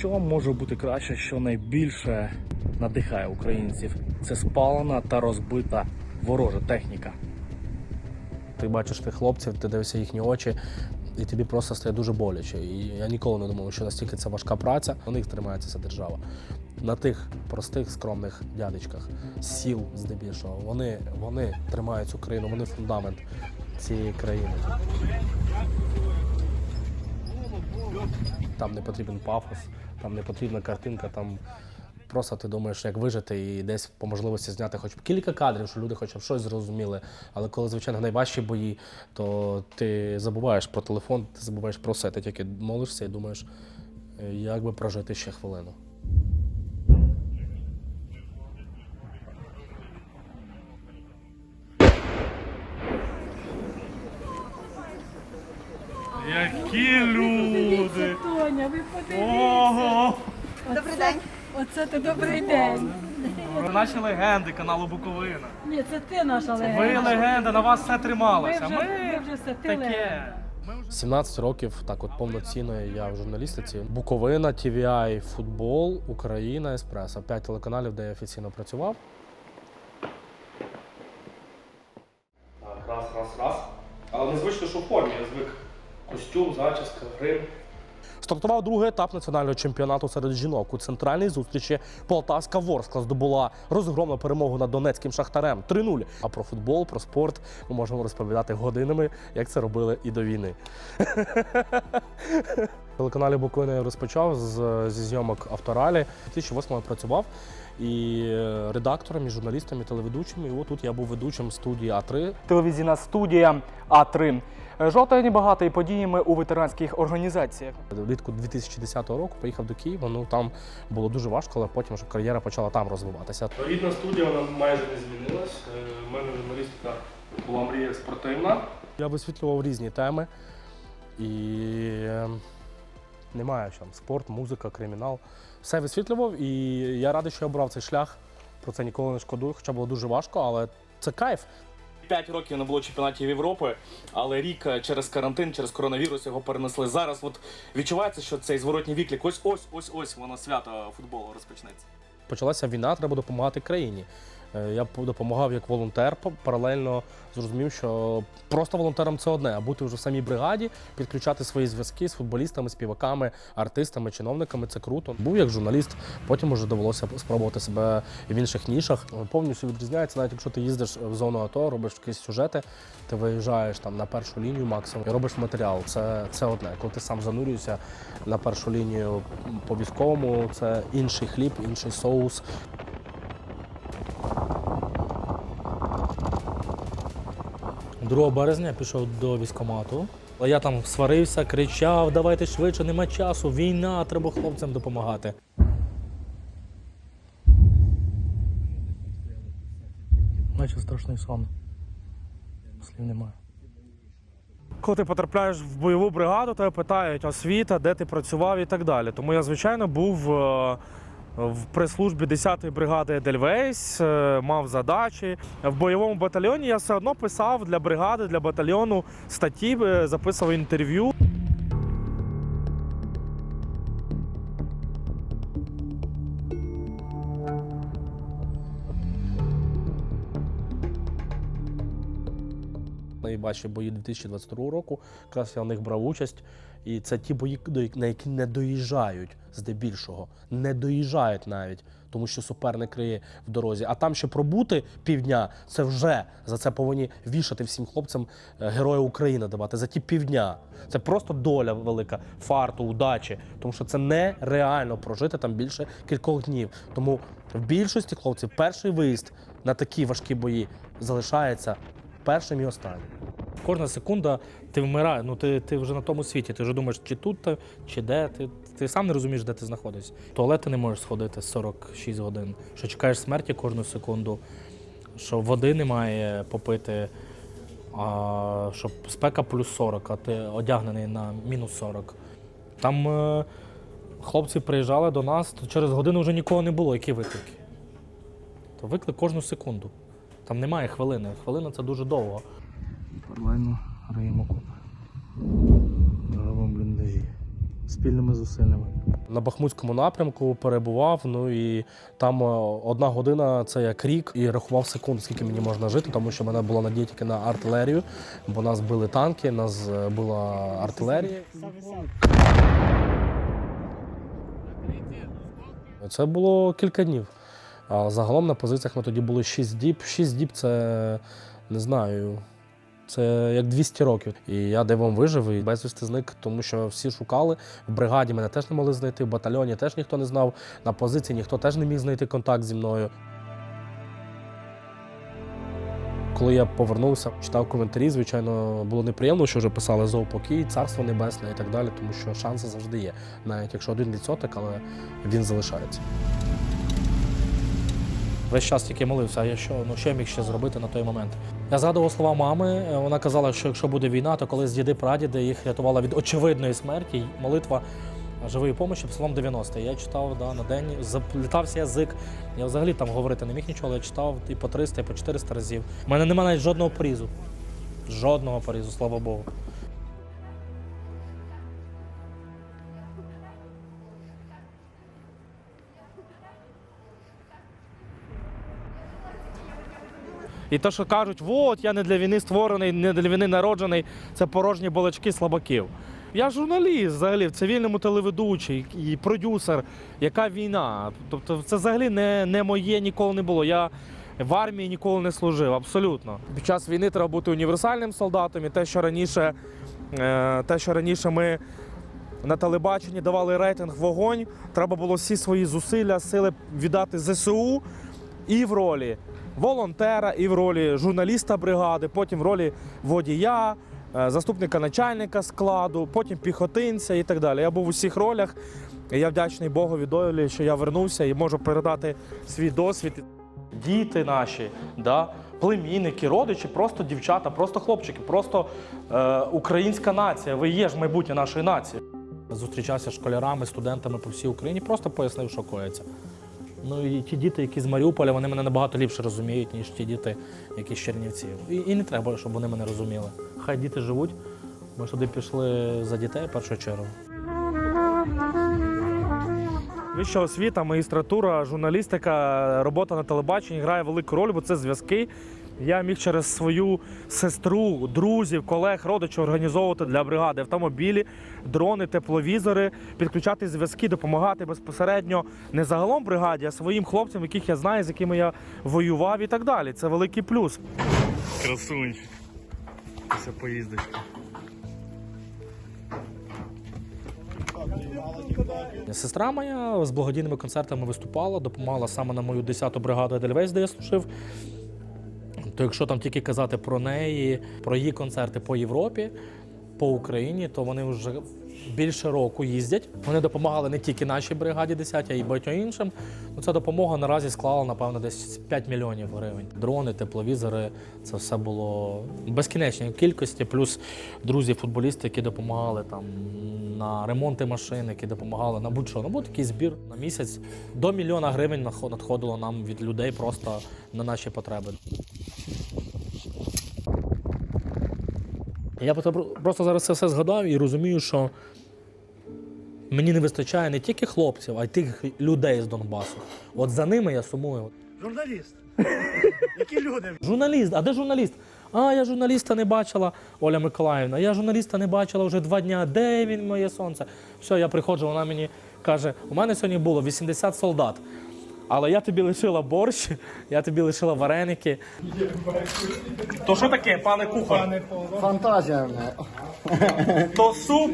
Що може бути краще, що найбільше надихає українців? Це спалена та розбита ворожа техніка. Ти бачиш тих хлопців, ти дивишся їхні очі, і тобі просто стає дуже боляче. І я ніколи не думав, що настільки це важка праця. На них тримається ця держава. На тих простих, скромних дядечках, сіл здебільшого. Вони, вони тримають цю країну, вони фундамент цієї країни. Там не потрібен пафос, там не потрібна картинка, там просто ти думаєш, як вижити і десь по можливості зняти хоч кілька кадрів, що люди хоча б щось зрозуміли. Але коли, звичайно, найважчі бої, то ти забуваєш про телефон, ти забуваєш про все. Ти тільки молишся і думаєш, е, як би прожити ще хвилину. Які Тоня, ви подивіться. Ого! Добрий день. Оце ти добрий день. Наші легенди каналу Буковина. Ні, це ти наша Ви легенда. легенда, на вас все Ми трималося. вже, ми вже все, ти легенда. 17 років так от повноцінно я в журналістиці. Буковина, TVI, футбол, Україна, Еспресо. П'ять телеканалів, де я офіційно працював. Раз, раз, раз. Але незвично, що в формі. Я звик костюм, зачіска, грим. Стартував другий етап національного чемпіонату серед жінок. У центральній зустрічі Полтавська Ворскла здобула розгромну перемогу над Донецьким шахтарем 3-0. А про футбол, про спорт ми можемо розповідати годинами, як це робили і до війни. Телеканалі Буковина я розпочав з, зі зйомок авторалі. У 2008 працював і е, редактором, і журналістом, і телеведучим. І отут я був ведучим студії А3. Телевізійна студія А3. Жовтень багатий подіями у ветеранських організаціях. Влітку 2010 року поїхав до Києва. Ну там було дуже важко, але потім вже кар'єра почала там розвиватися. Рідна студія вона майже не змінилась. У мене журналістика була мрія спортивна. Я висвітлював різні теми і е, немає що там спорт, музика, кримінал. Все висвітлював, і я радий, що я обрав цей шлях. Про це ніколи не шкодую, хоча було дуже важко, але це кайф. П'ять років не було чемпіонатів Європи, але рік е, через карантин, через коронавірус його перенесли. Зараз от відчувається, що цей зворотній віклік, ось ось ось ось воно свято футболу розпочнеться. почалася війна, треба допомагати країні. Е, Я допомагав як волонтер, паралельно зрозумів, що просто волонтером це одне, а бути вже в самій бригаді, підключати свої зв'язки з футболістами, співаками, артистами, чиновниками це круто. Був як журналіст, потім вже довелося спробувати себе в інших нішах. Е, Повністю відрізняється, навіть якщо ти їздиш в зону АТО, робиш якісь сюжети, ти виїжджаєш там на першу лінію максимум і робиш матеріал. Це, це одне. Коли ти сам занурюєшся на першу лінію по військовому, це інший хліб, інший соус. Другого березня я пішов до військкомату. Я там сварився, кричав: давайте швидше, нема часу, війна, треба хлопцям допомагати. Наче страшний сон. Слів немає. Коли ти потрапляєш в бойову бригаду, тебе питають освіта, де ти працював і так далі. Тому я, звичайно, був е, в прес-службі 10-ї бригади Едельвейс, е, мав задачі. В бойовому батальйоні я все одно писав для бригади, для батальйону статті, е, записував інтерв'ю. Найважчі бої 2022 року. Якраз я в них брав участь. І це ті бої, на які не доїжджають здебільшого. Не доїжджають навіть, тому що суперник криє в дорозі. А там ще пробути півдня, це вже за це повинні вішати всім хлопцям е, Героя України давати за ті півдня. Це просто доля велика, фарту, удачі. Тому що це нереально прожити там більше кількох днів. Тому в більшості хлопців перший виїзд на такі важкі бої залишається першим і останнім. Кожна секунда ти вмираєш, ну ти, ти вже на тому світі. Ти вже думаєш, чи тут, чи де. Ти, ти сам не розумієш, де ти знаходишся. В туалет ти не можеш сходити 46 годин, що чекаєш смерті кожну секунду, що води немає попити, а, що спека плюс 40, а ти одягнений на мінус 40. Там е, хлопці приїжджали до нас, то через годину вже нікого не було, які виклики. То виклик кожну секунду. Там немає хвилини. Хвилина це дуже довго. Паралельно риємо купи. Робимо бліндажі. спільними зусиллями. На Бахмутському напрямку перебував. Ну і там е, одна година це як рік, і рахував секунд, скільки мені можна жити, тому що в мене була надія тільки на артилерію, бо нас били танки, нас е, була артилерія. Це було кілька днів. А загалом на позиціях ми тоді були 6 діб. 6 діб це не знаю. Це як 200 років. І я дивом вижив і безвісти зник, тому що всі шукали. В бригаді мене теж не могли знайти, в батальйоні теж ніхто не знав. На позиції ніхто теж не міг знайти контакт зі мною. Коли я повернувся, читав коментарі, звичайно, було неприємно, що вже писали зоопокій, царство небесне і так далі, тому що шанси завжди є. Навіть якщо один відсоток, але він залишається. Весь час тільки молився, а я що, ну, що я міг ще зробити на той момент? Я згадував слова мами. е, Вона казала, що якщо буде війна, то колись діди прадіди їх рятувала від очевидної смерті. Молитва живої помощі, псалом 90. Я читав да, на день, заплітався язик. Я взагалі там говорити не міг нічого, але я читав і по 300, і по 400 разів. У мене немає навіть жодного порізу. Жодного порізу, слава Богу. І те, що кажуть, от я не для війни створений, не для війни народжений, це порожні балачки слабаків. Я журналіст взагалі в цивільному телеведучий і продюсер. Яка війна? Тобто, це взагалі не, не моє ніколи не було. Я в армії ніколи не служив, абсолютно. Під час війни треба бути універсальним солдатом, і те, що раніше, е, те, що раніше ми на телебаченні давали рейтинг вогонь, треба було всі свої зусилля, сили віддати ЗСУ і в ролі волонтера, і в ролі журналіста бригади, потім в ролі водія, е, заступника начальника складу, потім піхотинця і так далі. Я був у всіх ролях. І я вдячний Богові долі, що я вернувся і можу передати свій досвід. Діти наші, да, племінники, родичі, просто дівчата, просто хлопчики, просто е, українська нація. Ви є ж майбутнє нашої нації. Зустрічався з школярами, студентами по всій Україні, просто пояснив, що коїться. Ну і ті діти, які з Маріуполя, вони мене набагато ліпше розуміють, ніж ті діти, які з Чернівців. І, і не треба, щоб вони мене розуміли. Хай діти живуть. Ми туди пішли за дітей в першу чергу. Вища освіта, магістратура, журналістика, робота на телебаченні грає велику роль, бо це зв'язки. Я міг через свою сестру, друзів, колег, родичів організовувати для бригади автомобілі, дрони, тепловізори, підключати зв'язки, допомагати безпосередньо не загалом бригаді, а своїм хлопцям, яких я знаю, з якими я воював і так далі. Це великий плюс. Красунчик. Це поїздочка. Сестра моя з благодійними концертами виступала, допомагала саме на мою 10-ту бригаду Едельвейс, де я служив. То якщо там тільки казати про неї, про її концерти по Європі, по Україні, то вони вже більше року їздять. Вони допомагали не тільки нашій бригаді 10, а й багатьом іншим. Ну, ця допомога наразі склала, напевно, десь 5 мільйонів гривень. Дрони, тепловізори це все було в безкінечній кількості, плюс друзі-футболісти, які допомагали там на ремонти машин, які допомагали на будь-що. Ну, був такий збір на місяць. До мільйона гривень надходило нам від людей просто на наші потреби. Я просто зараз це все згадав і розумію, що мені не вистачає не тільки хлопців, а й тих людей з Донбасу. От за ними я сумую. Журналіст. Які люди? Журналіст, а де журналіст? А, я журналіста не бачила, Оля Миколаївна. Я журналіста не бачила вже два дня. Де він, моє сонце? Все, я приходжу, вона мені каже: у мене сьогодні було 80 солдат. Але я тобі лишила борщ, я тобі лишила вареники. То що таке, пане кухар? Фантазія. То суп,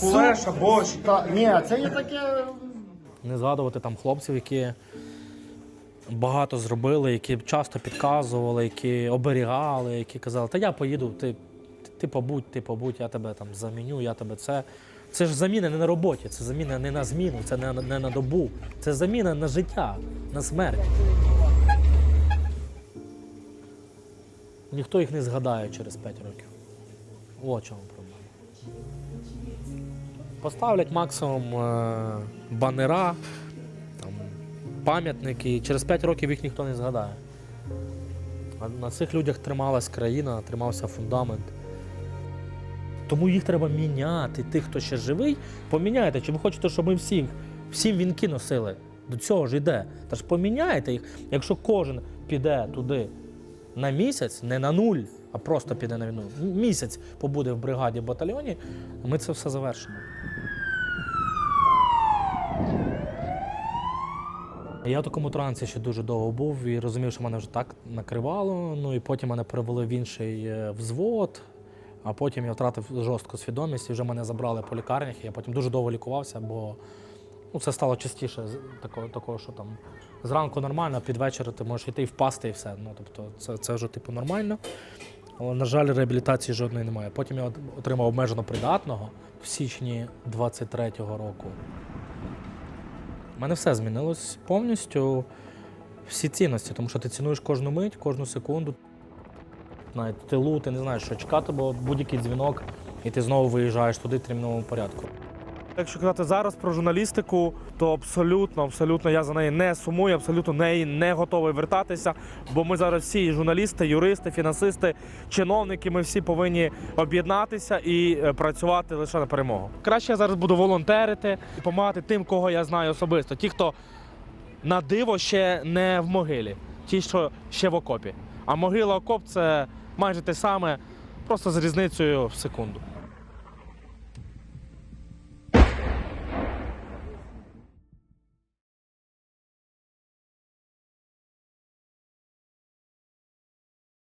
кулеша, борщ. Та, ні, це є таке. Не згадувати там хлопців, які багато зробили, які часто підказували, які оберігали, які казали, та я поїду, ти, ти побудь, ти побудь, я тебе там заміню, я тебе це. Це ж заміна не на роботі, це заміна не на зміну, це не, не на добу. Це заміна на життя, на смерть. Ніхто їх не згадає через 5 років. О чому проблема. Поставлять максимум е, банера, там, пам'ятники, і через 5 років їх ніхто не згадає. А на цих людях трималась країна, тримався фундамент. Тому їх треба міняти. Тих, хто ще живий, поміняйте. Чи ви хочете, щоб ми всіх, всім вінки носили? До цього ж йде. Та ж поміняйте їх. Якщо кожен піде туди на місяць, не на нуль, а просто піде на війну. Місяць побуде в бригаді батальйоні, ми це все завершимо. Я в такому трансі ще дуже довго був і розумів, що мене вже так накривало. Ну і потім мене перевели в інший е, взвод, а потім я втратив жорстку свідомість і вже мене забрали по лікарнях. І я потім дуже довго лікувався, бо ну, це стало частіше такого, такого, що там зранку нормально, а під вечір ти можеш йти і впасти і все. Ну, тобто це, це вже типу нормально. Але, на жаль, реабілітації жодної немає. Потім я отримав обмежено придатного в січні 23-го року. У мене все змінилось повністю. Всі цінності, тому що ти цінуєш кожну мить, кожну секунду. Навіть в тилу ти не знаєш, що чекати, бо будь-який дзвінок, і ти знову виїжджаєш туди в терміновому порядку. Якщо казати зараз про журналістику, то абсолютно, абсолютно я за неї не сумую, абсолютно неї не готовий вертатися. Бо ми зараз всі журналісти, юристи, фінансисти, чиновники, ми всі повинні об'єднатися і е, працювати лише на перемогу. Краще я зараз буду волонтерити і допомагати тим, кого я знаю особисто. Ті, хто на диво ще не в могилі, ті, що ще в окопі. А могила окоп це майже те саме, просто з різницею в секунду.